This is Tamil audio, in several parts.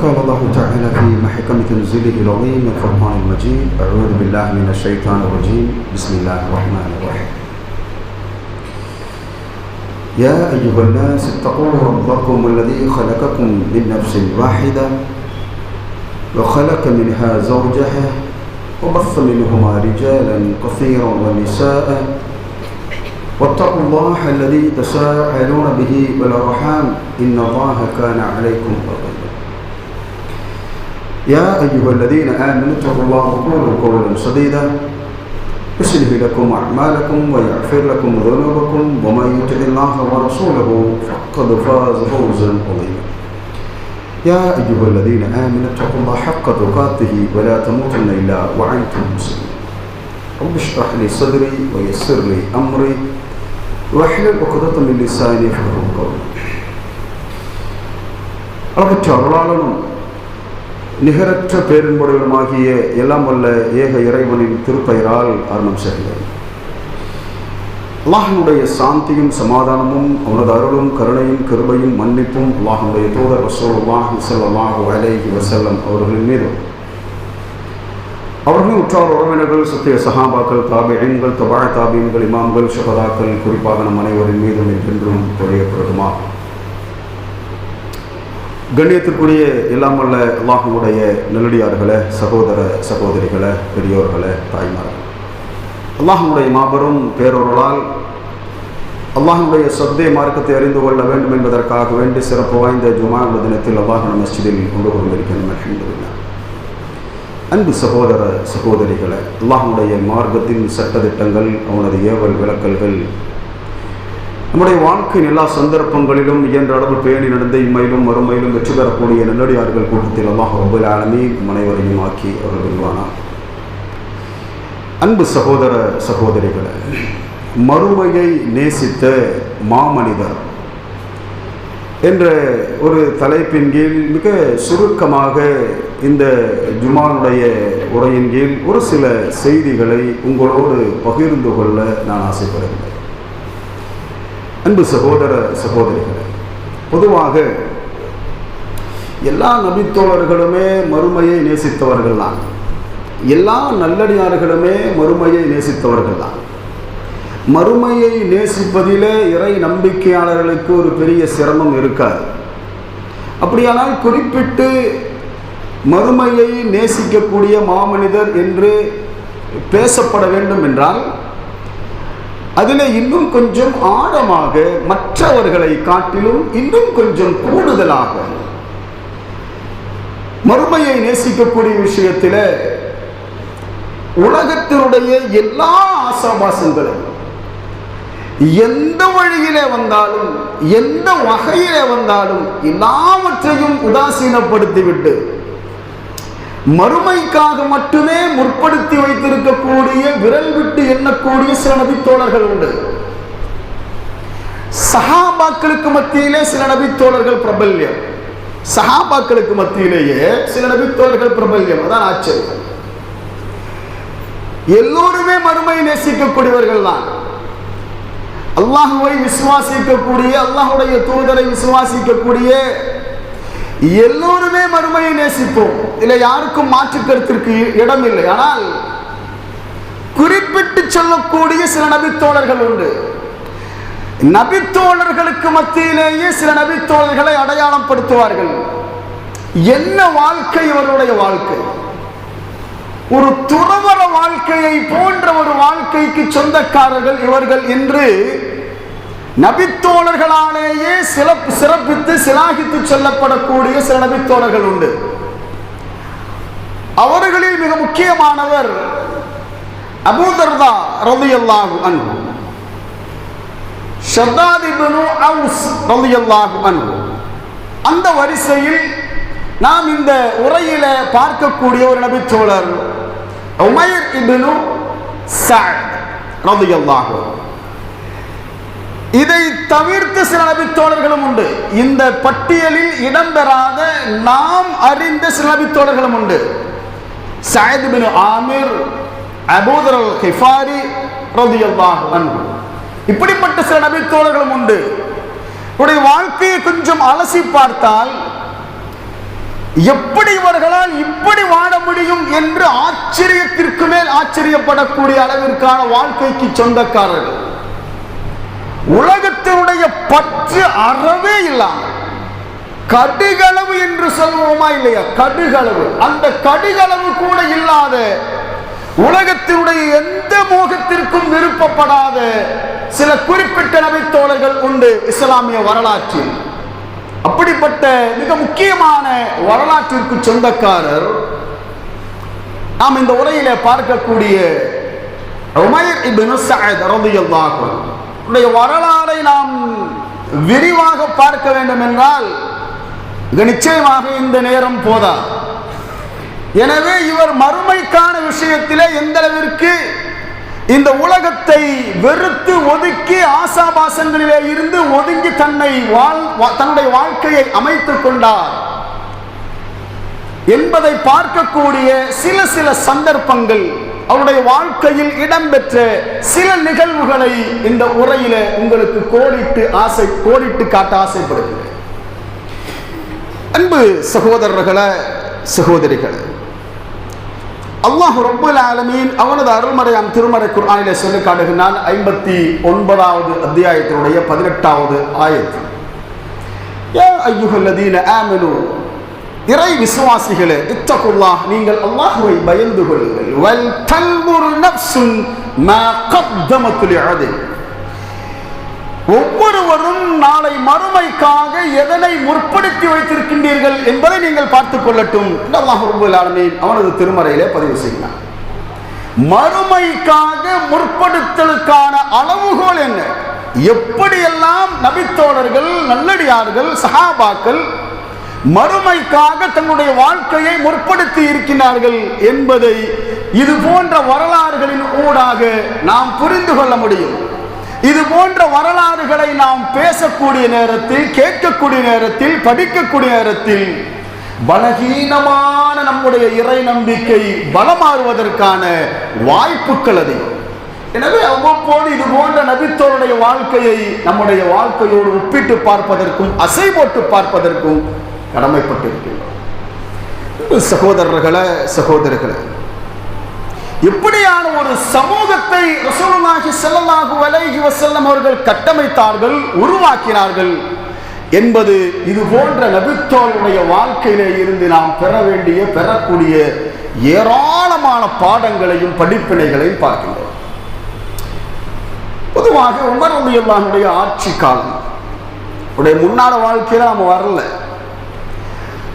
قال الله تعالى في محكم تنزيله العظيم الفرقان المجيد أعوذ بالله من الشيطان الرجيم. بسم الله الرحمن الرحيم. يا أيها الناس اتقوا ربكم الذي خلقكم من نفس واحدة وخلق منها زوجها وبث منهما رجالا كثيرا ونساء. واتقوا الله الذي تساءلون به والأرحام إن الله كان عليكم رقيبا. يا أيها الذين آمنوا اتقوا الله وقولوا قولا سديدا. يصلح لكم أعمالكم ويغفر لكم ذنوبكم ومن يطع الله ورسوله فقد فاز فوزا عظيما. يا أيها الذين آمنوا اتقوا الله حق تقاته ولا تموتن إلا وأنتم مسلمون. رب اشرح لي صدري ويسر لي أمري واحلل عقدة من لساني يفقهوا قولي. رب تعالى நிகரற்ற பேரின்புடையவனுமாகிய எல்லாம் வல்ல ஏக இறைவனின் திருப்பெயரால் அருணம் செய்கிறேன். அல்லாஹனுடைய சாந்தியும் சமாதானமும் அவனது அருளும் கருணையும் கிருபையும் மன்னிப்பும் அல்லாஹனுடைய தூதர் வசோல்லாஹ் வசல்லாஹ் அலைஹி வசல்லம் அவர்களின் மீது அவர்களின் உற்றார் உறவினர்கள் சத்திய சஹாபாக்கள் தாபியன்கள் தபா தாபியன்கள் இமாம்கள் சுகதாக்கள் குறிப்பாக நம் அனைவரின் மீதும் என்றென்றும் பொழியப்படுமா கண்ணியத்திற்குரிய இல்லாமல் அல்லாஹுடைய அல்லாஹனுடைய நல்லடியார்களே சகோதர சகோதரிகளே பெரியோர்களே தாய்மார்கள். அல்லாஹுடைய மாபெரும் பேரொருளால் அல்லாஹுடைய சத்தே மார்க்கத்தை அறிந்து கொள்ள வேண்டும் என்பதற்காக வேண்டி சிறப்பு வாய்ந்த ஜுமா தினத்தில் அல்லாஹன மஸ்ஜிதில் கொண்டு கொண்டிருக்கின்றன அன்பு சகோதர சகோதரிகளை அல்லாஹுடைய மார்க்கத்தின் சட்டத்திட்டங்கள் அவனது ஏவல் விளக்கல்கள் நம்முடைய வாழ்க்கையின் எல்லா சந்தர்ப்பங்களிலும் இயன்ற அளவு பேணி நடந்த இம்மையிலும் மறுமையிலும் வெற்றி பெறக்கூடிய நல்லடியார்கள் கூட்டத்தில் அல்லாஹ் ரபுல் ஆலமி மனைவரையும் ஆக்கி அவர்கள் விரிவானார் அன்பு சகோதர சகோதரிகளை மறுமையை நேசித்த மாமனிதர் என்ற ஒரு தலைப்பின் கீழ் மிக சுருக்கமாக இந்த ஜுமானுடைய உரையின் கீழ் ஒரு சில செய்திகளை உங்களோடு பகிர்ந்து கொள்ள நான் ஆசைப்படுகிறேன். அன்பு சகோதர சகோதரிகளே பொதுவாக எல்லா நபித்தோழர்களுமே மறுமையை நேசித்தவர்கள் தான் எல்லா நல்லடியார்களுமே மறுமையை நேசித்தவர்கள் தான் மறுமையை நேசிப்பதிலே இறை நம்பிக்கையாளர்களுக்கு ஒரு பெரிய சிரமம் இருக்காது. அப்படியானால் குறிப்பிட்டு மறுமையை நேசிக்கக்கூடிய மாமனிதர் என்று பேசப்பட வேண்டும் என்றால் அதில் இன்னும் கொஞ்சம் ஆழமாக மற்றவர்களை காட்டிலும் இன்னும் கொஞ்சம் கூடுதலாக. மறுமையை நேசிக்கக்கூடிய விஷயத்தில் உலகத்தினுடைய எல்லா ஆசாபாசங்களும் எந்த வழியிலே வந்தாலும் எந்த வகையிலே வந்தாலும் எல்லாவற்றையும் உதாசீனப்படுத்திவிட்டு மறுமைக்காக மட்டுமே முற்படுத்தி வைத்திருக்கக்கூடிய விரல் விட்டு எண்ணக்கூடிய சில நபித்தோழர்கள் உண்டு. சஹாபாக்களுக்கு மத்தியிலே சில நபித்தோழர்கள் பிரபல்யம். சஹாபாக்களுக்கு மத்தியிலேயே சில நபித்தோழர்கள் பிரபல்யம். அதான் ஆச்சரியம். எல்லோருமே மறுமை நேசிக்கக்கூடியவர்கள் தான். அல்லாஹுவை விசுவாசிக்கக்கூடிய அல்லாஹுடைய தூதரை விசுவாசிக்கக்கூடிய எல்லோருமே மறுமையை நேசிப்போம். இல்லை யாருக்கும் மாற்று கருத்திற்கு இடம் இல்லை ஆனால் குறிப்பிட்டு சொல்லக்கூடிய சில நபித்தோழர்கள் உண்டு. நபித்தோழர்களுக்கு மத்தியிலேயே சில நபித்தோழர்களை அடையாளப்படுத்துவார்கள். என்ன வாழ்க்கை இவருடைய வாழ்க்கை? ஒரு துறவர வாழ்க்கையை போன்ற ஒரு வாழ்க்கைக்கு சொந்தக்காரர்கள் இவர்கள் என்று நபித்தோழர்களாலேயே சிறப்பு சிறப்பித்து சிலாகித்து சொல்லப்படக்கூடிய சில நபித்தோழர்கள் உண்டு. அவர்களில் மிக முக்கியமானவர் அபூதர்தா ரலியல்லாஹு அன்பு ஷர்தாத் இப்னு அவுஸ் ரலியல்லாஹு அன்பு அந்த வரிசையில் நாம் இந்த உரையில பார்க்கக்கூடிய ஒரு நபித்தோழர் உமைர் இப்னு சஅத் ரலியல்லாஹு அன்ஹு. இதை தவிர்த்து சில நபித்தோழர்களும் உண்டு. இந்த பட்டியலில் இடம்பெறாத நாம் அறிந்த சில நபித்தோழர்களும் உண்டு. சயத் பின் ஆமிர் அபூதர் அல் ஹிஃபாரி இப்படிப்பட்ட சில நபித்தோழர்களும் உண்டு. உடைய வாழ்க்கையை கொஞ்சம் அலசி பார்த்தால் எப்படி இவர்களால் இப்படி வாழ முடியும் என்று ஆச்சரியத்திற்கு மேல் ஆச்சரியப்படக்கூடிய அளவிற்கான வாழ்க்கைக்கு சொந்தக்காரர்கள். உலகத்தினுடைய பற்று அறவே இல்லாம கடுகளவு என்று சொல்வோமா இல்லையா? கடுகளவு. அந்த கடுகளவு கூட இல்லாத உலகத்தினுடைய எந்த மோகத்திற்கும் விருப்பப்படாத சில குறிப்பிட்ட நபித்தோழர்கள் உண்டு இஸ்லாமிய வரலாற்றில். அப்படிப்பட்ட மிக முக்கியமான வரலாற்றிற்கு சொந்தக்காரர் நாம் இந்த உரையில பார்க்கக்கூடிய உமைர் இப்னு சஅத் ரலியல்லாஹு அன்ஹு. வரலாறை நாம் விரிவாக பார்க்க வேண்டும் என்றால் நிச்சயமாக இந்த நேரம் போதா? எனவே இவர் மறுமைக்கான விஷயத்திலே எந்த அளவிற்கு இந்த உலகத்தை வெறுத்து ஒதுக்கி ஆசாபாசங்களிலே இருந்து ஒதுங்கி தன்னை வாழ் வா- தன்னுடைய வாழ்க்கையை அமைத்துக் கொண்டார் என்பதை பார்க்கக்கூடிய சில சில சந்தர்ப்பங்கள் அவருடைய வாழ்க்கையில் இடம்பெற்ற சில நிகழ்வுகளை இந்த உரையில உங்களுக்கு கோடிட்டு ஆசை கோடிட்டு காட்ட ஆசைப்படுகிறேன். அன்பு சகோதரர்களை சகோதரிகளை அல்லாஹ் ரப்புல் ஆலமீன் அவனது அருள்மறையாம் திருமறை குர்ஆனிலே சொல்லி காட்டுகிறான் ஐம்பத்தி ஒன்பதாவது அத்தியாயத்தினுடைய பதினெட்டாவது ஆயத்து. யா ஐயுகல்லதீன ஆமனு இறை விசுவாசிகளே இத்தகுல்லா நீங்கள் அல்லாஹுவை பயந்து கொள்ளுங்கள். வல் தல்முர் நஃப்சுன் மா கத்தமத் ஒவ்வொருவரும் நாளை மறுமைக்காக எதனை முற்படுத்தி வைத்திருக்கின்றீர்கள் என்பதை நீங்கள் பார்த்துக் கொள்ளட்டும். அல்லாஹ் அவனது திருமறையிலே பதிவு செய்கிறான். மறுமைக்காக முற்படுத்தலுக்கான அளவுகோல் என்ன? எப்படியெல்லாம் நபித்தோழர்கள் நல்லடியார்கள் சஹாபாக்கள் மறுமைக்காக தன்னுடைய வாழ்க்கையை முற்படுத்தி இருக்கின்றார்கள் என்பதை இது போன்ற வரலாறுகளின் ஊடாக நாம் புரிந்து கொள்ள முடியும். இது போன்ற வரலாறுகளை நாம் பேசக்கூடிய நேரத்தில் கேட்கக்கூடிய நேரத்தில் படிக்கக்கூடிய நேரத்தில் பலகீனமான நம்முடைய இறை நம்பிக்கை பலமாறுவதற்கான வாய்ப்புகள் அது எனவே அவ்வப்போது இது போன்ற நபித்தோருடைய வாழ்க்கையை நம்முடைய வாழ்க்கையோடு ஒப்பிட்டு பார்ப்பதற்கும் அசை போட்டு பார்ப்பதற்கும் கடமைப்பட்டிருக்கின்றோம். சகோதரர்களை சகோதரர்களை எப்படியான ஒரு சமூகத்தை ரசூலுல்லாஹி ஸல்லல்லாஹு அலைஹி வஸல்லம் அவர்கள் கட்டமைத்தார்கள் உருவாக்கினார்கள் என்பது இது போன்ற நபித்தோருடைய வாழ்க்கையிலே இருந்து நாம் பெற வேண்டிய பெறக்கூடிய ஏராளமான பாடங்களையும் படிப்பினைகளையும் பார்க்கின்றோம். பொதுவாக உமர் உடைய ஆட்சி காலம் உடைய முன்னால வாழ்க்கையில நம்ம வரல.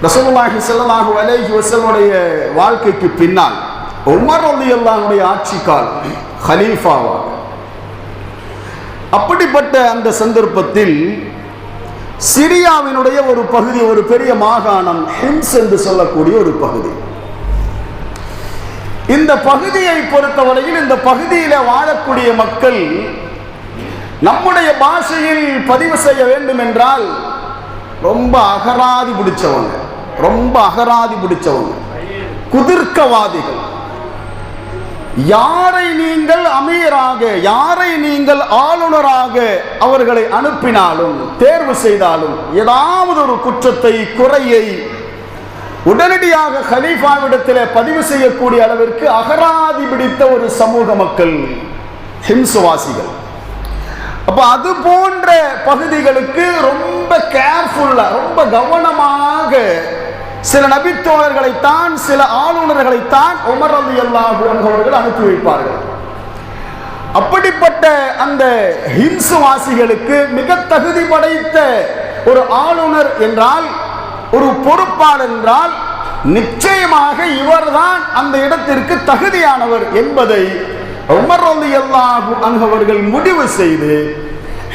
ரசூலுல்லாஹி ஸல்லல்லாஹு அலைஹி வஸல்லுடைய வாழ்க்கைக்கு பின்னால் உமர் ரலியல்லாஹுடைய ஆட்சி காலம் ஹலீஃபாவாக அப்படிப்பட்ட அந்த சந்தர்ப்பத்தில் சிரியாவினுடைய ஒரு பகுதி ஒரு பெரிய மாகாணம் ஹிம்ஸ் என்று சொல்லக்கூடிய ஒரு பகுதி. இந்த பகுதியை பொறுத்தவரையில் இந்த பகுதியில வாழக்கூடிய மக்கள் நம்முடைய பாஷையில் பதிவு செய்ய வேண்டும் என்றால் ரொம்ப அகராதி பிடிச்சவங்க. ரொம்ப அகராதி பிடிச்சவங்க. குதிர்க்கவாதிகள். யாரை நீங்கள் அமீராக யாரை நீங்கள் ஆளுநராக அவர்களை அனுப்பினாலும் தேர்வு செய்தாலும் ஏதாவது ஒரு குற்றத்தை குறையை உடனடியாக ஹலீஃபாவிடத்தில் பதிவு செய்யக்கூடிய அளவிற்கு அகராதி பிடித்த ஒரு சமூக மக்கள் ஹிம்சுவாசிகள். அப்போ அது போன்ற பகுதிகளுக்கு ரொம்ப கேர்ஃபுல்லாக ரொம்ப கவனமாக சில நபித்தோழர்களைத்தான் சில ஆளுநர்களைத்தான் உமர் அலி அல்லாஹு அவர்கள் அனுப்பி வைப்பார்கள். அப்படிப்பட்ட அந்த ஹிம்சுவாசிகளுக்கு மிக தகுதி படைத்த ஒரு ஆளுநர் என்றால் ஒரு பொறுப்பாளர் என்றால் நிச்சயமாக இவர்தான் அந்த இடத்திற்கு தகுதியானவர் என்பதை உமர் ரலியல்லாஹு அன்ஹு அவர்கள் முடிவு செய்து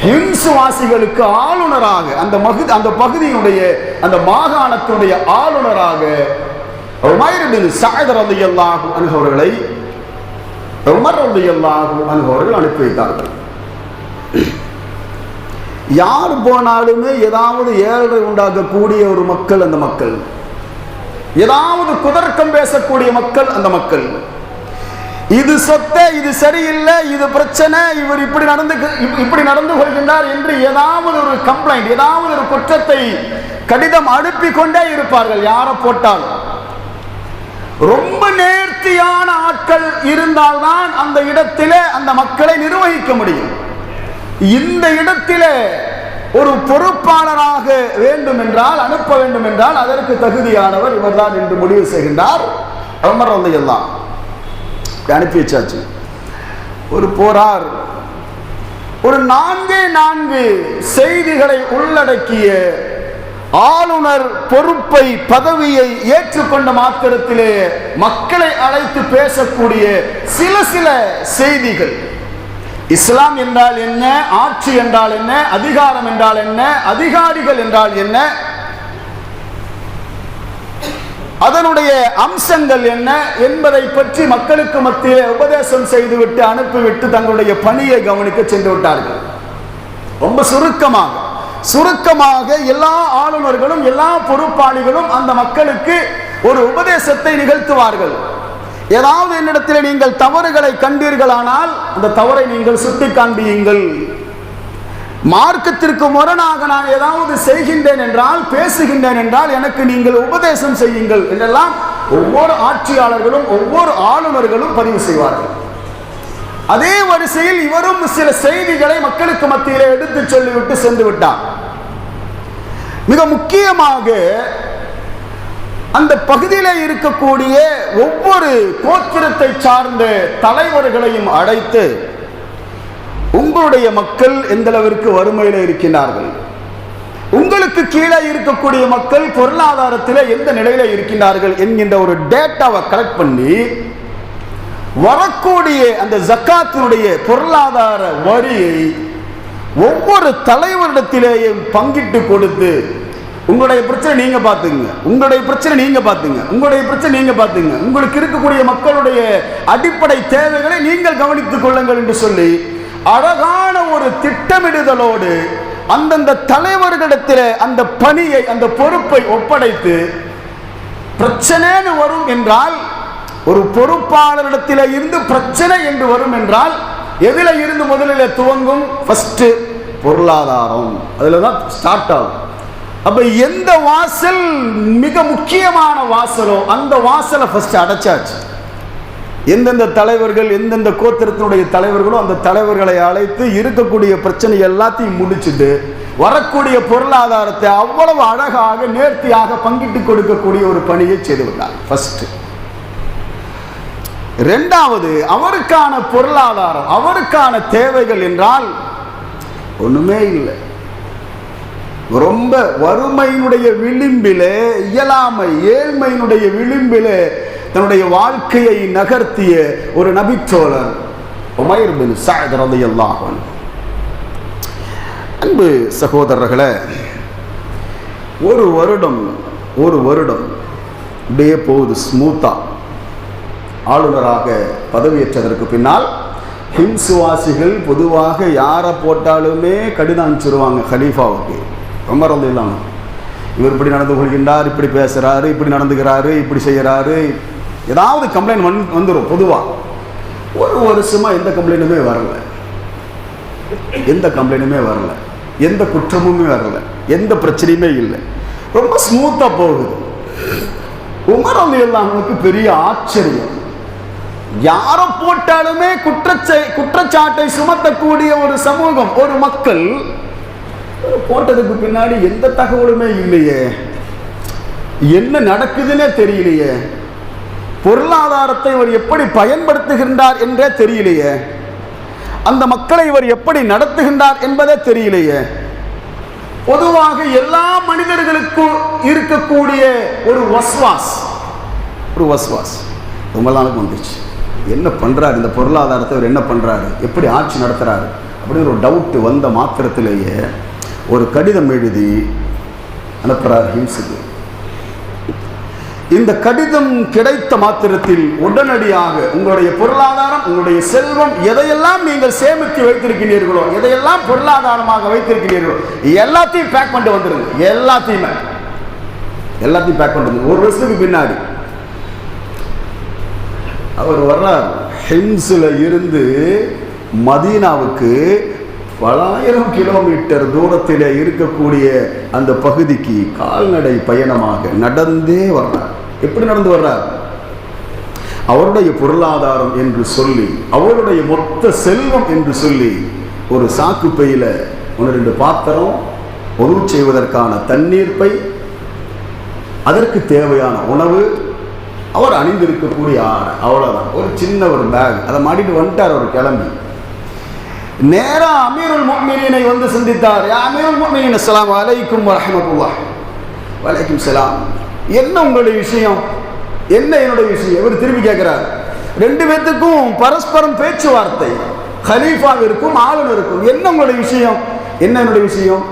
ஹிம்சுவாசிகளுக்கு ஆளுநராக அந்த மகு அந்த பகுதியினுடைய அந்த மாகாணத்தினுடைய ஆளுநராக உமைர் பின் சஅத் ரலியல்லாஹு அன்ஹு உமர் ரலியல்லாஹு அல்லாஹு அவர்கள் அனுப்பி வைத்தார்கள். யார் போனாலுமே ஏதாவது ஏழரை உண்டாக்கக்கூடிய ஒரு மக்கள் அந்த மக்கள். ஏதாவது குதர்க்கம் பேசக்கூடிய மக்கள் அந்த மக்கள். இது சொத்தை இது சரியில்லை இது பிரச்சனை இவர் இப்படி நடந்து இப்படி நடந்து கொள்கின்றார் என்று ஏதாவது ஒரு கம்ப்ளைண்ட் ஏதாவது ஒரு குற்றத்தை கடிதம் அனுப்பி கொண்டே இருப்பார்கள் யாரை போட்டால் ரொம்ப நேர்த்தியான ஆட்கள் இருந்தால்தான் அந்த இடத்திலே அந்த மக்களை நிர்வகிக்க முடியும். இந்த இடத்திலே ஒரு பொறுப்பாளராக வேண்டும் என்றால் அனுப்ப வேண்டும் என்றால் அதற்கு தகுதியானவர் இவர்தான் என்று முடிவு செய்கின்றார். அமர் எல்லாம் அனுப்பி வச்சாச்சு. ஒரு போரார் ஒரு நான்கே நான்கு செய்திகளை உள்ளடக்கிய ஆளுநர் பொறுப்பை பதவியை ஏற்றுக்கொண்ட மாத்திரத்திலே மக்களை அழைத்து பேசக்கூடிய சில சில செய்திகள். இஸ்லாம் என்றால் என்ன ஆட்சி என்றால் என்ன அதிகாரம் என்றால் என்ன அதிகாரிகள் என்றால் என்ன அதனுடைய அம்சங்கள் என்ன என்பதை பற்றி மக்களுக்கு மத்தியிலே உபதேசம் செய்துவிட்டு அனுப்பிவிட்டு தங்களுடைய பணியை கவனிக்க சென்று விட்டார்கள். ரொம்ப சுருக்கமாக. சுருக்கமாக எல்லா ஆளுநர்களும் எல்லா பொறுப்பாளிகளும் அந்த மக்களுக்கு ஒரு உபதேசத்தை நிகழ்த்துவார்கள். ஏதாவது என்னிடத்தில் நீங்கள் தவறுகளை கண்டீர்களானால் அந்த தவறை நீங்கள் சுட்டி காண்பியுங்கள் மார்க்கத்திற்கு முரணாக நான் ஏதாவது செய்கின்றேன் என்றால் பேசுகின்றேன் என்றால் எனக்கு நீங்கள் உபதேசம் செய்யுங்கள் என்றெல்லாம் ஒவ்வொரு ஆட்சியாளர்களும் ஒவ்வொரு ஆளுநர்களும் பதிவு செய்வார்கள். அதே வரிசையில் இவரும் சில செய்திகளை மக்களுக்கு மத்தியிலே எடுத்து சொல்லிவிட்டு சென்று விட்டார். மிக முக்கியமாக அந்த பகுதியில் இருக்கக்கூடிய ஒவ்வொரு கோத்திரத்தை சார்ந்த தலைவர்களையும் அழைத்து உங்களுடைய மக்கள் எந்த அளவிற்கு வறுமையில் இருக்கின்றார்கள்? உங்களுக்கு கீழே இருக்கக்கூடிய மக்கள் பொருளாதாரத்தில் எந்த நிலையில இருக்கின்றார்கள் என்கின்ற ஒரு டேட்டாவை கலெக்ட் பண்ணி வரக்கூடிய அந்த ஜக்காத்தினுடைய பொருளாதார வரியை ஒவ்வொரு தலைவரிடத்திலேயும் பங்கிட்டு கொடுத்து உங்களுடைய பிரச்சனை நீங்க பாத்துங்க உங்களுடைய பிரச்சனை நீங்க பாத்துங்க உங்களுடைய பிரச்சனை நீங்க பாத்துங்க உங்களுக்கு இருக்கக்கூடிய மக்களுடைய அடிப்படை தேவைகளை நீங்கள் கவனித்துக் கொள்ளுங்கள் என்று சொல்லி அழகான ஒரு திட்டமிடுதலோடு அந்தந்த தலைவர்களிடத்தில் அந்த பணியை அந்த பொறுப்பை ஒப்படைத்து பிரச்சனைன்னு வரும் என்றால் ஒரு பொறுப்பாளரிடத்தில் இருந்து பிரச்சனை என்று வரும் என்றால் எதில் இருந்து முதலில் துவங்கும்? ஃபஸ்ட்டு பொருளாதாரம். அதில் தான் ஸ்டார்ட் ஆகும். அப்போ எந்த வாசல் மிக முக்கியமான வாசலோ அந்த வாசலை ஃபஸ்ட்டு அடைச்சாச்சு. எந்தெந்த தலைவர்கள் எந்தெந்த கோத்திரத்தினுடைய தலைவர்களோ அந்த தலைவர்களை அழைத்து இருக்கக்கூடிய பிரச்சனை எல்லாத்தையும் முடிச்சுட்டு வரக்கூடிய பொருளாதாரத்தை அவ்வளவு அழகாக நேர்த்தியாக பங்கிட்டு கொடுக்கக்கூடிய ஒரு பணியை செய்து விட்டார். ஃபர்ஸ்ட் ரெண்டாவது அவருக்கான பொருளாதாரம் அவருக்கான தேவைகள் என்றால் ஒண்ணுமே இல்லை. ரொம்ப வறுமையினுடைய விளிம்பிலே இயலாமை ஏழ்மையினுடைய விளிம்பிலே தன்னுடைய வாழ்க்கையை நகர்த்திய ஒரு நபிச்சோழர் உமைர் பின் சஅத் அன்பு சகோதரர்களே ஒரு வருடம் ஒரு வருடம் அப்படியே போகுது ஸ்மூத்தா ஆளுநராக பதவியேற்றதற்கு பின்னால் ஹிம்சுவாசிகள் பொதுவாக யாரை போட்டாலுமே கடிதம் அனுப்பிச்சிருவாங்க ஹலீஃபாவுக்கு. ரொம்ப ரொம்ப இல்லாமல் இவர் இப்படி நடந்து கொள்கின்றார் இப்படி பேசுகிறாரு இப்படி நடந்துக்கிறாரு இப்படி செய்கிறாரு ஏதாவது கம்ப்ளைண்ட் வந் வந்துடும் பொதுவாக ஒரு வருஷமாக எந்த கம்ப்ளைண்ட்டுமே வரல. எந்த கம்ப்ளைண்ட்டுமே வரல. எந்த குற்றமுமே வரல. எந்த பிரச்சனையுமே இல்லை. ரொம்ப ஸ்மூத்தாக போகுது. உமர் அலி அல்லாஹனுக்கு பெரிய ஆச்சரியம். யாரை போட்டாலுமே குற்றச்சை குற்றச்சாட்டை சுமத்தக்கூடிய ஒரு சமூகம் ஒரு மக்கள் போட்டதுக்கு பின்னாடி எந்த தகவலுமே இல்லையே. என்ன நடக்குதுன்னே தெரியலையே. பொருளாதாரத்தை அவர் எப்படி பயன்படுத்துகின்றார் என்றே தெரியலையே. அந்த மக்களை இவர் எப்படி நடத்துகின்றார் என்பதே தெரியலையே. பொதுவாக எல்லா மனிதர்களுக்கும் இருக்கக்கூடிய ஒரு வஸ்வாஸ் ஒரு வஸ்வாஸ். ரொம்ப நாளுக்கு வந்துச்சு என்ன பண்ணுறாரு இந்த பொருளாதாரத்தை அவர் என்ன பண்ணுறாரு எப்படி ஆட்சி நடத்துகிறாரு அப்படின்னு ஒரு டவுட்டு வந்த மாத்திரத்திலேயே ஒரு கடிதம் எழுதி அனுப்புகிறார் ஹிம்ஸுக்கு இந்த கடிதம் கிடைத்த மாத்திரத்தில் உடனடியாக உங்களுடைய பொருளாதாரம் உங்களுடைய செல்வம் எதையெல்லாம் நீங்கள் சேமித்து வைத்திருக்கிறீர்களோ எதையெல்லாம் பொருளாதாரமாக வைத்திருக்கிறீர்களோ எல்லாத்தையும் பேக் பண்ணிட்டு வந்துடுது எல்லாத்தையுமே. எல்லாத்தையும் பேக் பண்ணிட்டு ஒரு வருஷத்துக்கு பின்னாடி. அவர் வர்றார். ஹெம்ஸில் இருந்து மதீனாவுக்கு பலாயிரம் கிலோமீட்டர் தூரத்தில் இருக்கக்கூடிய அந்த பகுதிக்கு கால்நடை பயணமாக நடந்தே வர்றார். எப்படி நடந்து வர்றார்? அவருடைய பொருளாதாரம் என்று சொல்லி அவருடைய மொத்த செல்வம் என்று சொல்லி ஒரு சாக்கு பையில ஒன்று ரெண்டு பாத்திரம் பொருள் செய்வதற்கான தண்ணீர் பை அதற்கு தேவையான உணவு அவர் அணிந்திருக்கக்கூடிய ஆடை அவ்வளோதான் ஒரு சின்ன ஒரு பேக் அதை மாட்டிட்டு வந்துட்டார் அவர் கிளம்பி. நேரா அமீருல் முஃமினீனை வந்து சந்தித்தார். அமீருல் முஃமினீன் அஸ்ஸலாமு வலைக்கும் வரமத்துல்லா வலைக்கும் சலாம். என்ன உங்களுடைய விஷயம்? என்ன என்னுடைய விஷயம்? இவர் திரும்பி கேட்கிறார். ரெண்டு பேர்த்துக்கும் பரஸ்பரம் பேச்சுவார்த்தை. ஹலீஃபாவிற்கும் ஆளுநருக்கும் என்ன உங்களுடைய விஷயம்? என்ன என்னுடைய விஷயம்?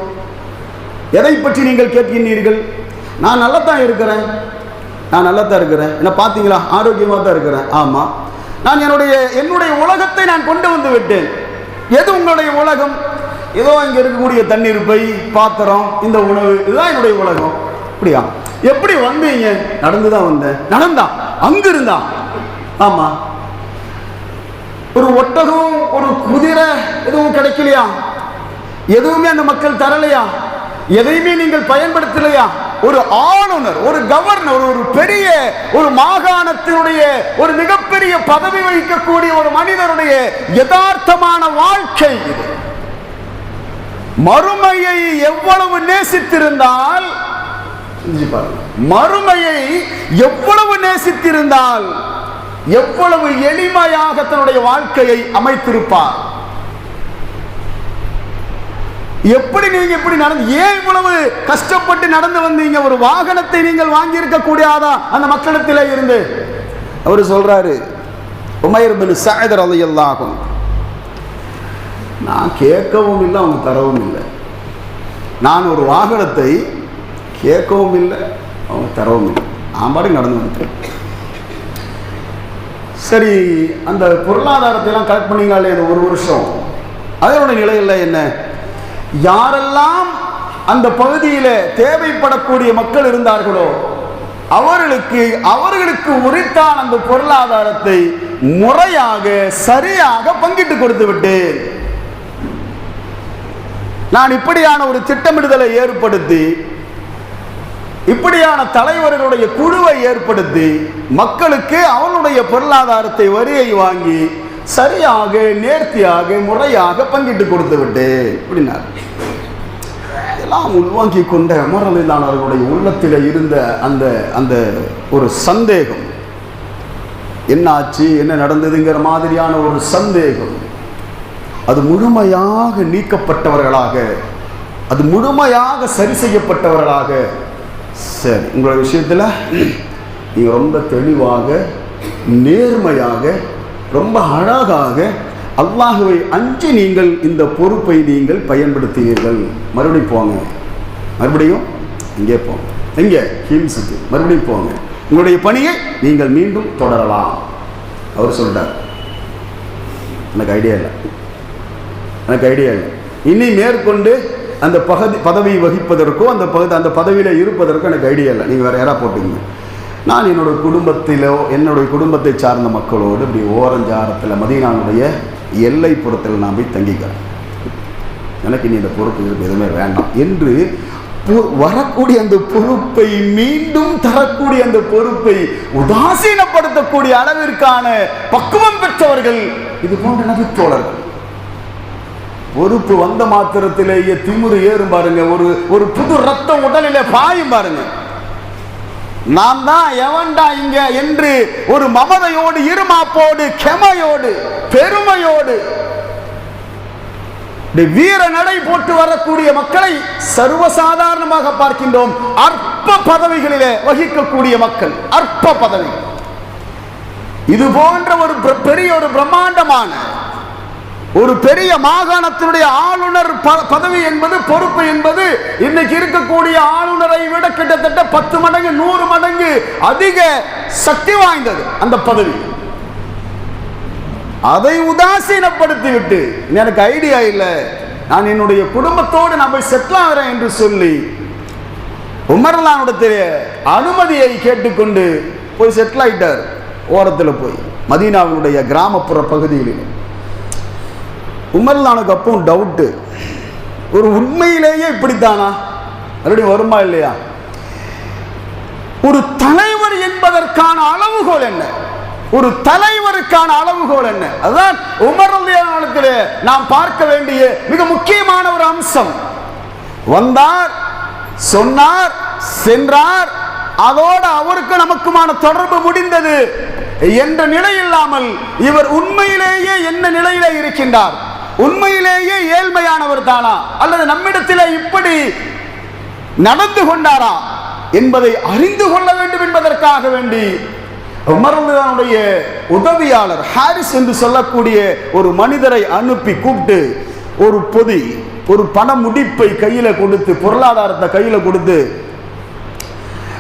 எதை பற்றி நீங்கள் கேட்கின்றீர்கள்? நான் நல்லா தான் இருக்கிறேன். நான் நல்லா தான் இருக்கிறேன். என்ன பார்த்தீங்களா? ஆரோக்கியமாக தான் இருக்கிறேன். ஆமாம் நான் என்னுடைய என்னுடைய உலகத்தை நான் கொண்டு வந்து விட்டேன். எது உங்களுடைய உலகம்? ஏதோ இங்கே இருக்கக்கூடிய தண்ணீர் பை பாத்திரம் இந்த உணவு இதுதான் என்னுடைய உலகம். அப்படியா? எப்படி வந்தீங்க? நடந்து தான் வந்தேன். நடந்தா? அங்க இருந்தா ஆமா. ஒரு ஒட்டகம் ஒரு குதிரை எதுவும் கிடைக்கலையா? எதுவுமே அந்த மக்கள் தரலையா? எதையுமே நீங்கள் பயன்படுத்தலையா? ஒரு ஆளுநர் ஒரு கவர்னர் ஒரு பெரிய ஒரு மாகாணத்தினுடைய ஒரு மிகப்பெரிய பதவி வகிக்கக்கூடிய ஒரு மனிதனுடைய யதார்த்தமான வாழ்க்கை மறுமையை எவ்வளவு நேசித்திருந்தால் மறுமையை எவ்வளவு நேசித்திருந்தால் எவ்வளவு எளிமையாக தன்னுடைய வாழ்க்கையை அமைத்திருப்பார். எப்படி நீங்க இப்படி நடந்து ஏன் இவ்வளவு கஷ்டப்பட்டு நடந்து வந்தீங்க? ஒரு வாகனத்தை நீங்கள் வாங்கி இருக்க கூடாதா அந்த மக்களிடத்திலே இருந்து? அவர் சொல்றாரு உமைர் பின் சஅத் ரலியல்லாஹு அன்ஹு. நான் கேட்கவும் இல்லை அவங்க தரவும் இல்லை. நான் ஒரு வாகனத்தை கேட்கவும் இல்லை அவங்க தரவும் இல்லை. நான் நடந்து வந்து சரி அந்த பொருளாதாரத்தையெல்லாம் கலெக்ட் பண்ணீங்களே இந்த ஒரு வருஷம். அதனுடைய நிலையில் என்ன? யாரெல்லாம் அந்த பகுதியில் தேவைப்படக்கூடிய மக்கள் இருந்தார்களோ அவர்களுக்கு அவர்களுக்கு உரித்தான அந்த பொருளாதாரத்தை முறையாக சரியாக பங்கிட்டு கொடுத்து விட்டேன். நான் இப்படியான ஒரு திட்டமிடுதலை ஏற்படுத்தி இப்படியான தலைவர்களுடைய குழுவை ஏற்படுத்தி மக்களுக்கு அவனுடைய பொருளாதாரத்தை வரியை வாங்கி சரியாக நேர்த்தியாக முறையாக பங்கிட்டு கொடுத்து விட்டு அப்படின்னார். எல்லாம் உள்வாங்கி கொண்ட அமரலிலானவர்களுடைய உள்ளத்தில் இருந்த அந்த அந்த ஒரு சந்தேகம். என்ன ஆச்சு என்ன நடந்ததுங்கிற மாதிரியான ஒரு சந்தேகம். அது முழுமையாக நீக்கப்பட்டவர்களாக அது முழுமையாக சரி செய்யப்பட்டவர்களாக சரி உங்களோட விஷயத்தில் நீங்கள் ரொம்ப தெளிவாக நேர்மையாக ரொம்ப அழகாக அல்லாஹுவை அஞ்சு நீங்கள் இந்த பொறுப்பை நீங்கள் பயன்படுத்தினீர்கள். மறுபடியும் போங்க. மறுபடியும் இங்கே போங்க. எங்கே? ஹிம்ஸுக்கு மறுபடியும் போங்க. உங்களுடைய பணியை நீங்கள் மீண்டும் தொடரலாம். அவர் சொல்கிறார் எனக்கு ஐடியா இல்லை. எனக்கு ஐடியா இல்லை. இனி மேற்கொண்டு அந்த பகுதி பதவி வகிப்பதற்கோ அந்த பகுதி அந்த பதவியில் இருப்பதற்கோ எனக்கு ஐடியா இல்லை. நீங்கள் வேறு யாராக போட்டீங்க? நான் என்னோட குடும்பத்திலோ என்னுடைய குடும்பத்தை சார்ந்த மக்களோடு இப்படி ஓரஞ்சாரத்தில் மதீனாவுடைய எல்லைப்புறத்தில் நான் போய் தங்கிக்கிறேன். எனக்கு இனி இந்த பொறுப்பு இருக்கு எதுவுமே வேண்டாம். என்று வரக்கூடிய அந்த பொறுப்பை மீண்டும் தரக்கூடிய அந்த பொறுப்பை உதாசீனப்படுத்தக்கூடிய அளவிற்கான பக்குவம் பெற்றவர்கள் இது போன்ற நபித்தோழர்கள். பொறுப்பு வந்த மாத்திரத்திலேயே திமுரு ஏறும் பாருங்க. ஒரு ஒரு புது ரத்தம் உடலிலே பாயும் பாருங்க. நான் தான் எவன்டா இங்க என்று ஒரு மமதையோடு இருமாப்போடு கெமையோடு பெருமையோடு வீர நடை போட்டு வரக்கூடிய மக்களை சர்வசாதாரணமாக பார்க்கின்றோம். அற்ப பதவிகளிலே வகிக்கக்கூடிய மக்கள் அற்ப பதவி. இது போன்ற ஒரு பெரிய ஒரு பிரம்மாண்டமான ஒரு பெரிய மாகாணத்தினுடைய ஆளுநர் ப- பதவி என்பது பொறுப்பு என்பது இன்னைக்கு இருக்கக்கூடிய ஆளுநரை விட கிட்டத்தட்ட பத்து மடங்கு நூறு மடங்கு அதிக சக்தி வாய்ந்தது அந்த பதவி. அதை உதாசீனப்படுத்தி விட்டு எனக்கு ஐடியா இல்லை. நான் என்னுடைய குடும்பத்தோடு நான் போய் செட்டில் ஆகிறேன் என்று சொல்லி உமர்லானுடைய அனுமதியை கேட்டுக்கொண்டு போய் செட்டில் ஆயிட்டார். ஓரத்தில் போய் மதீனாவினுடைய கிராமப்புற பகுதிகளில் உமர்லானுக்கு அப்போ டவுட்டு ஒரு உண்மையிலேயே இப்படித்தானா? மறுபடியும் வருமா இல்லையா? ஒரு தலைவர் என்பதற்கான அளவுகோல் என்ன? ஒரு தலைவருக்கான அளவுகோல் என்ன? அதுதான் உமர் நாம் பார்க்க வேண்டிய மிக முக்கியமான ஒரு அம்சம். வந்தார் சொன்னார் சென்றார். அதோடு அவருக்கு நமக்குமான தொடர்பு முடிந்தது. என்ற நிலை இல்லாமல் இவர் உண்மையிலேயே என்ன நிலையிலே இருக்கின்றார்? உண்மையிலேயே ஏழ்மையானவர் தானா? அல்லது நம்மிடத்தில் இப்படி நடந்து கொண்டாரா என்பதை அறிந்து கொள்ள வேண்டும் என்பதற்காக வேண்டி உமருடைய உதவியாளர் ஹாரிஸ் என்று சொல்லக்கூடிய ஒரு மனிதரை அனுப்பி கூப்பிட்டு ஒரு பொதி ஒரு பண முடிப்பை கையில கொடுத்து பொருளாதாரத்தை கையில கொடுத்து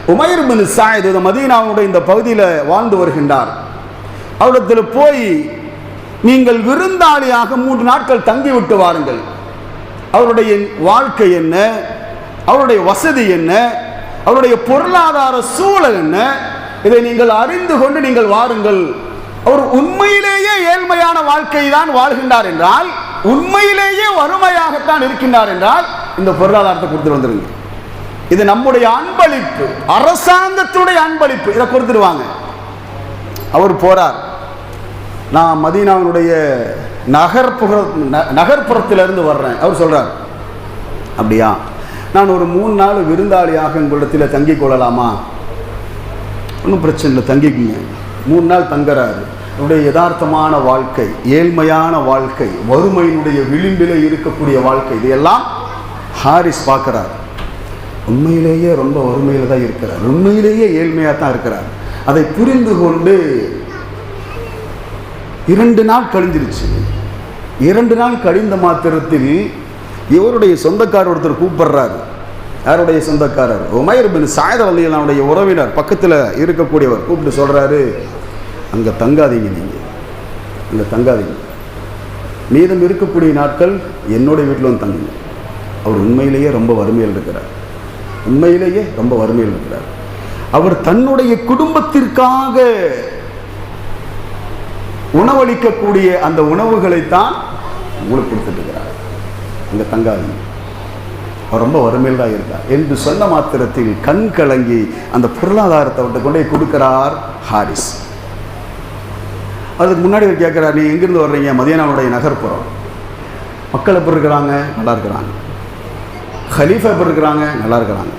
உமைர் பின் சாயத் மதீனாவுடைய இந்த பகுதியில் வாழ்ந்து வருகின்றார். அவரிடத்தில் போய் நீங்கள் விருந்தாளியாக மூன்று நாட்கள் தங்கிவிட்டு வாருங்கள். அவருடைய வாழ்க்கை என்ன? அவருடைய வசதி என்ன? அவருடைய பொருளாதார சூழல் என்ன? இதை நீங்கள் அறிந்து கொண்டு நீங்கள் வாருங்கள். அவர் உண்மையிலேயே ஏழ்மையான வாழ்க்கை தான் வாழ்கின்றார் என்றால் உண்மையிலேயே வறுமையாகத்தான் இருக்கின்றார் என்றால் இந்த பொருளாதாரத்தை கொடுத்து வந்துருங்க. இது நம்முடைய அன்பளிப்பு அரசாங்கத்துடைய அன்பளிப்பு. இதை கொடுத்துருவாங்க அவர் போறார். நான் மதீனாவினுடைய நகர்ப்புற ந- நகர்ப்புறத்திலிருந்து வர்றேன். அவர் சொல்கிறார் அப்படியா? நான் ஒரு மூணு நாள் விருந்தாளியாக உங்களிடத்தில் தங்கிக் கொள்ளலாமா? ஒன்றும் பிரச்சனை இல்லை தங்கிக்குங்க. மூணு நாள் தங்குறாரு. அவருடைய யதார்த்தமான வாழ்க்கை ஏழ்மையான வாழ்க்கை வறுமையினுடைய விளிம்பில் இருக்கக்கூடிய வாழ்க்கை இதையெல்லாம் ஹாரிஸ் பார்க்குறார். உண்மையிலேயே ரொம்ப வறுமையில் தான் இருக்கிறார். உண்மையிலேயே ஏழ்மையாக தான் இருக்கிறார். அதை புரிந்து கொண்டு இரண்டு நாள் கழிஞ்சிருச்சு. இரண்டு நாள் கழிந்த மாத்திரத்தில் இவருடைய சொந்தக்காரர் ஒருத்தர் கூப்பிடுறாரு. யாருடைய சொந்தக்காரர்? உமாயர் பின் சாயத வல்லியனுடைய உறவினர் பக்கத்தில் இருக்கக்கூடியவர் கூப்பிட்டு சொல்கிறாரு அங்கே தங்காதீங்க நீங்கள் அங்கே தங்காதீங்க. மீதம் இருக்கக்கூடிய நாட்கள் என்னுடைய வீட்டில் வந்து தங்குங்க. அவர் உண்மையிலேயே ரொம்ப வறுமையில் இருக்கிறார். உண்மையிலேயே ரொம்ப வறுமையில் இருக்கிறார். அவர் தன்னுடைய குடும்பத்திற்காக உணவளிக்கக்கூடிய அந்த உணவுகளைத்தான் உங்களுக்கு கொடுத்துட்டு இருக்கிறார் அங்கே அவர் ரொம்ப வறுமையில் தான் இருக்கார் என்று சொன்ன மாத்திரத்தில் கண் கலங்கி அந்த பொருளாதாரத்தை அவர்கிட்ட கொண்டே கொடுக்கிறார் ஹாரிஸ். அதுக்கு முன்னாடி அவர் கேட்குறார் நீ எங்கேருந்து வர்றீங்க? மதியானவுடைய நகர்ப்புறம். மக்கள் எப்படி இருக்கிறாங்க? நல்லா இருக்கிறாங்க. ஹலீஃபா எப்படி இருக்கிறாங்க? நல்லா இருக்கிறாங்க.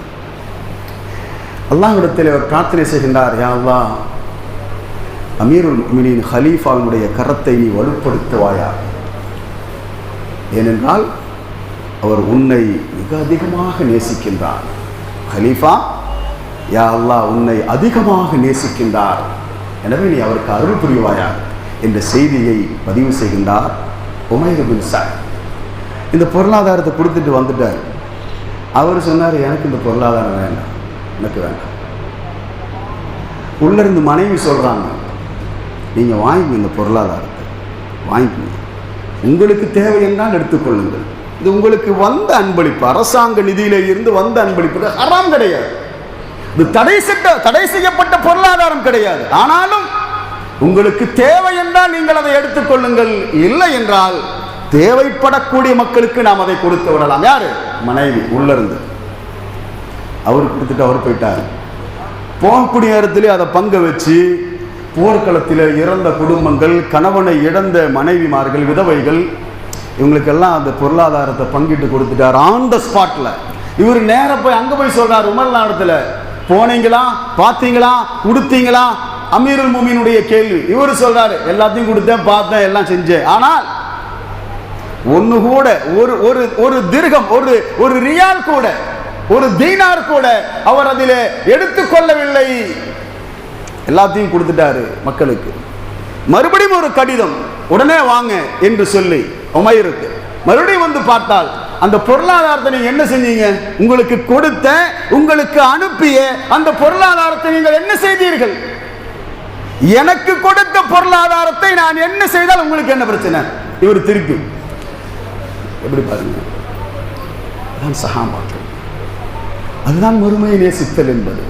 அல்லாஹ்விடத்தில் அவர் பிரார்த்தனை செய்கின்றார் யாவா அமீருல் முஃமினீன் ஹலீஃபாவினுடைய கரத்தை நீ வலுப்படுத்துவாயா? ஏனென்றால் அவர் உன்னை மிக அதிகமாக நேசிக்கின்றார். ஹலீஃபா யா அல்லாஹ் உன்னை அதிகமாக நேசிக்கின்றார். எனவே நீ அவருக்கு அருள் புரிவாயா? என்ற செய்தியை பதிவு செய்கின்றார் உமைர் பின் சாய் இந்த பொருளாதாரத்தை கொடுத்துட்டு வந்துட்டார். அவர் சொன்னார் எனக்கு இந்த பொருளாதாரம் வேண்டாம். எனக்கு வேண்டாம். உள்ள இருந்து மனைவி சொல்கிறாங்க நீங்க வாங்கி இந்த பொருளாதாரத்தை. வாங்கிக்கோங்க. உங்களுக்கு தேவை என்றால் எடுத்துக்கொள்ளுங்கள். இது உங்களுக்கு வந்த அன்பளிப்பு. அரசாங்க நிதியில இருந்து வந்த அன்பளிப்பு. இது ஹராம் கிடையாது. இது தடை செட்ட தடை செய்யப்பட்ட பொருளாதாரம் கிடையாது. ஆனாலும் உங்களுக்கு தேவை என்றால் நீங்கள் அதை எடுத்துக்கொள்ளுங்கள். இல்லை என்றால் தேவைப்படக்கூடிய மக்களுக்கு நாம் அதை கொடுத்து விடலாம். யாரு? மனைவி உள்ள இருந்து அவர் கொடுத்துட்டு அவர் போயிட்டார். போகக்கூடிய நேரத்திலே அதை பங்கு வச்சு போர்க்களத்தில் இறந்த குடும்பங்கள் கணவனை இழந்த மனைவிமார்கள் விதவைகள் இவங்களுக்கெல்லாம் அந்த பொருளாதாரத்தை பங்கிட்டு கொடுத்துட்டார். ஆன் த ஸ்பாட்டில் இவர் நேர போய் அங்கே போய் சொல்றார் உமர்நாடத்துல போனீங்களா? பார்த்தீங்களா? கொடுத்தீங்களா? அமீருல் முமீனுடைய கேள்வி. இவர் சொல்கிறார் எல்லாத்தையும் கொடுத்தேன் பார்த்தேன் எல்லாம் செஞ்சேன். ஆனால் ஒன்று கூட ஒரு ஒரு ஒரு திருகம் ஒரு ஒரு ரியால் கூட ஒரு தீனார் கூட அவர் அதில் எடுத்துக்கொள்ளவில்லை. எல்லாத்தையும் கொடுத்துட்டாரு மக்களுக்கு. மறுபடியும் ஒரு கடிதம் உடனே வாங்க என்று சொல்லி உமைருக்கு. மறுபடியும் வந்து பார்த்தால் அந்த பொருளாதாரத்தை நீங்க என்ன செஞ்சீங்க? உங்களுக்கு கொடுத்த உங்களுக்கு அனுப்பிய அந்த பொருளாதாரத்தை நீங்கள் என்ன செய்தீர்கள்? எனக்கு கொடுத்த பொருளாதாரத்தை நான் என்ன செய்தால் உங்களுக்கு என்ன பிரச்சனை? இவர் திருப்பி. எப்படி பாருங்க. அதான் சகாபாக்கள். அதுதான் மறுமையை நேசித்தல் என்பது.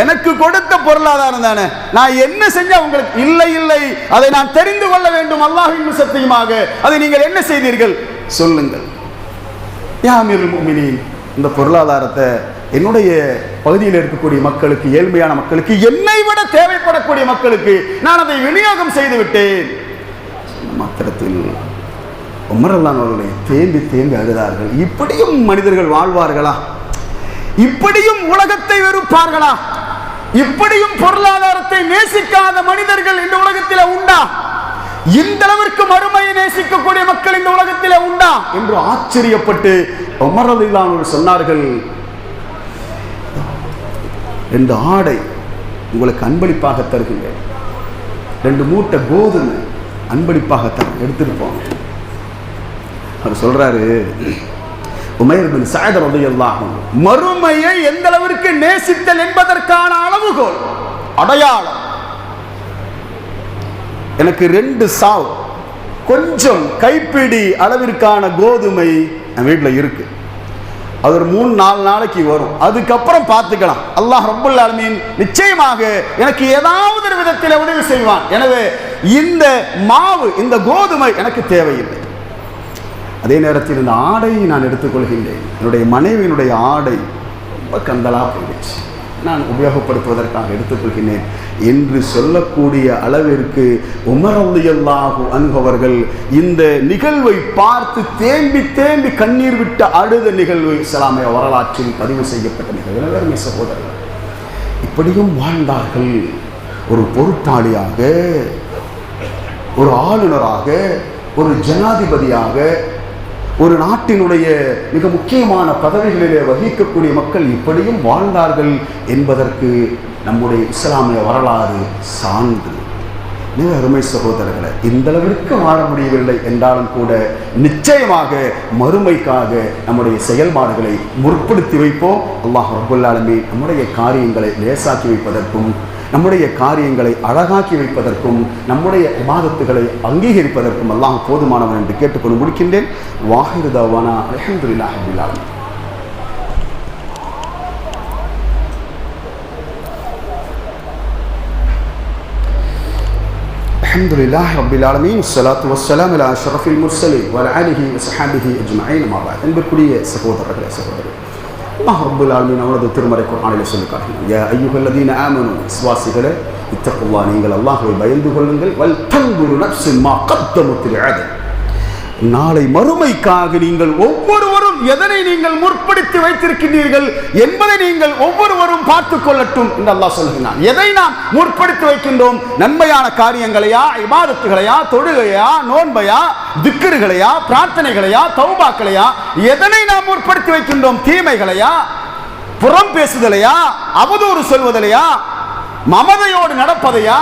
எனக்கு கொடுத்த பொருளாதாரம் தானே? நான் என்ன செஞ்சா உங்களுக்கு இல்லை இல்லை. அதை நான் தெரிந்து கொள்ள வேண்டும் அல்லாஹின் சத்தியமாக அதை நீங்கள் என்ன செய்தீர்கள்? சொல்லுங்கள். யாமிர் முமினின் இந்த பொருளாதாரத்தை என்னுடைய பகுதியில் இருக்கக்கூடிய மக்களுக்கு ஏழ்மையான மக்களுக்கு என்னை விட தேவைப்படக்கூடிய மக்களுக்கு நான் அதை விநியோகம் செய்து விட்டேன் மாத்திரத்தில் உமரல்லான் அவர்களை தேம்பி தேம்பி அழுதார்கள். இப்படியும் மனிதர்கள் வாழ்வார்களா? இப்படியும் உலகத்தை வெறுப்பார்களா? இப்படியும் பொருளாதாரத்தை நேசிக்காத மனிதர்கள் இந்த உலகத்தில் உண்டா? இந்த அளவிற்கு மறுமையை நேசிக்கக்கூடிய மக்கள் இந்த உலகத்தில் உண்டா? என்று ஆச்சரியப்பட்டு உமரதில்லானவர் சொன்னார்கள் ரெண்டு ஆடை உங்களுக்கு அன்பளிப்பாக தருகின்றேன். ரெண்டு மூட்டை கோதுமை அன்பளிப்பாக தர எடுத்துட்டு போங்க. அவர் சொல்றாரு உமைர் பின் சயத் ரலியல்லாஹு மறுமையை எந்த அளவிற்கு நேசித்தல் என்பதற்கான அளவுகோல். அடையாளம். எனக்கு ரெண்டு சாவு. கொஞ்சம் கைப்பிடி அளவிற்கான கோதுமை என் வீட்டில் இருக்கு. அது ஒரு மூணு நாலு நாளைக்கு வரும். அதுக்கப்புறம் பார்த்துக்கலாம். அல்லாஹ் ரபுல் ஆலமீன் நிச்சயமாக எனக்கு ஏதாவது ஒரு விதத்தில் உதவி செய்வான். எனவே இந்த மாவு இந்த கோதுமை எனக்கு தேவையில்லை. அதே நேரத்தில் இந்த ஆடையை நான் எடுத்துக்கொள்கின்றேன். என்னுடைய மனைவியினுடைய ஆடை ரொம்ப கந்தலாக போயிடுச்சு. நான் உபயோகப்படுத்துவதற்காக எடுத்துக்கொள்கின்றேன் என்று சொல்லக்கூடிய அளவிற்கு உமரல்லையல்லாஹு அன்பவர்கள் இந்த நிகழ்வை பார்த்து தேம்பி தேம்பி கண்ணீர் விட்ட அழுத நிகழ்வு இஸ்லாமிய வரலாற்றில் பதிவு செய்யப்பட்ட நிகழ்வு. வேறுமை சகோதரர்கள் இப்படியும் வாழ்ந்தார்கள் ஒரு பொறுப்பாளியாக ஒரு ஆளுநராக ஒரு ஜனாதிபதியாக ஒரு நாட்டினுடைய மிக முக்கியமான பதவிகளிலே வகிக்கக்கூடிய மக்கள் இப்படியும் வாழ்ந்தார்கள் என்பதற்கு நம்முடைய இஸ்லாமிய வரலாறு சான்று. மிக அருமை சகோதரர்களை இந்த அளவிற்கு வாழ முடியவில்லை என்றாலும் கூட நிச்சயமாக மறுமைக்காக நம்முடைய செயல்பாடுகளை முற்படுத்தி வைப்போம். அல்லாஹ் ரபுல்லாலுமே நம்முடைய காரியங்களை லேசாக்கி வைப்பதற்கும் நம்முடைய காரியங்களை அழகாக்கி வைப்பதற்கும் நம்முடைய இபாதத்துகளை அங்கீகரிப்பதற்கும் அல்லாஹ் போதுமானவன் என்று கேட்டுக்கொண்டு முடிக்கின்றேன் வாஹிருதாவானா அலமதுல்லாஹ் அபிலாலும் الحمد لله رب العالمين والصلاة والسلام على أشرف المرسلين وعلى آله وصحبه أجمعين ما بعد அன்பிற்குரிய சகோதரர்களே சகோதரர்களே அல்லாஹ் ரப்புல் ஆலமீன் அவனது திருமறை குரானில் சொல்லி காட்டுகிறான். யா அய்யுஹல்லதீன ஆமனு விசுவாசிகளே இத்தகுல்லாஹ் நீங்கள் அல்லாஹுவை பயந்து கொள்ளுங்கள். வல் தங்குரு நஃப்ஸின் மா கத்தமத் லிஅத் நாளை மறுமைக்காக நீங்கள் ஒவ்வொருவரும் எதனை நீங்கள் முற்படுத்தி வைத்திருக்கின்றீர்கள் என்பதை நீங்கள் ஒவ்வொருவரும் பார்த்துக் கொள்ளட்டும் என்று அல்லாஹ் சொல்கிறான். எதை நாம் முற்படுத்தி வைக்கின்றோம்? நன்மையான காரியங்களையா இபாதத்துகளையா தொழுகையா நோன்பையா திக்கர்களையா பிரார்த்தனைகளையா தௌபாக்களையா எதனை நாம் முற்படுத்தி வைக்கின்றோம்? தீமைகளையா புறம் பேசுதலையா அவதூறு சொல்வதிலையா மமதையோடு நடப்பதையா?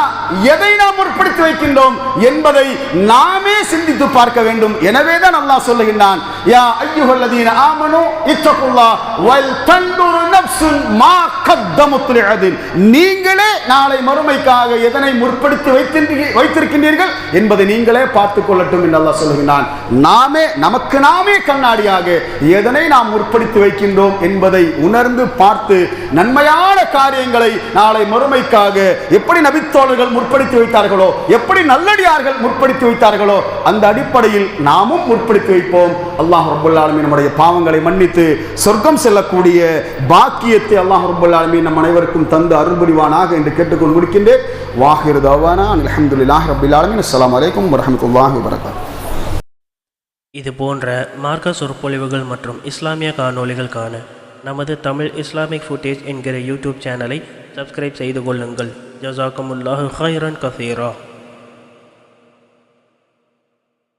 எதை நாம் முற்படுத்தி வைக்கின்றோம் என்பதை நாமே சிந்தித்து பார்க்க வேண்டும். எனவே தான் அல்லாஹ் சொல்லுகின்றான் யா ஐயுஹல்லதீன ஆமனு இத்தகுல்லா வல் தன்துரு நஃப்சுன் மா லிஅதின். நீங்களே நாளை மறுமைக்காக எதனை முற்படுத்தி வைத்திருக்கின்றீர்கள் என்பதை நீங்களே பார்த்துக் கொள்ளட்டும் என்று அல்லாஹ் சொல்லுகின்றான். நாமே நமக்கு நாமே கண்ணாடியாக எதனை நாம் முற்படுத்தி வைக்கின்றோம் என்பதை உணர்ந்து பார்த்து நன்மையான காரியங்களை நாளை என்பதற்காக எப்படி நபித்தோழர்கள் முற்படுத்தி வைத்தார்களோ? எப்படி நல்லடியார்கள் முற்படுத்தி வைத்தார்களோ? அந்த அடிப்படையில் நாமும் முற்படுத்தி வைப்போம். அல்லாஹ் ரப்பல் நம்முடைய பாவங்களை மன்னித்து சொர்க்கம் செல்லக்கூடிய பாக்கியத்தை அல்லாஹ் ரப்பல் நம் அனைவருக்கும் தந்து அருள்புரிவானாக என்று கேட்டுக்கொண்டு முடிக்கின்றேன். வாஹிர் தவானா அலமதுல்லாஹ் ரப்பில் ஆலமீன். அஸ்ஸலாமு அலைக்கும் வரஹ்மத்துல்லாஹி இது போன்ற மார்க்க சொற்பொழிவுகள் மற்றும் இஸ்லாமிய காணொலிகள் காண நமது தமிழ் இஸ்லாமிக் ஃபுட்டேஜ் என்கிற யூடியூப் சேனலை சப்ஸ்கிரைப் செய்து கொள்ளுங்கள். ஜசாக்கமுல்லாஹு ஹைரன் கசீரா.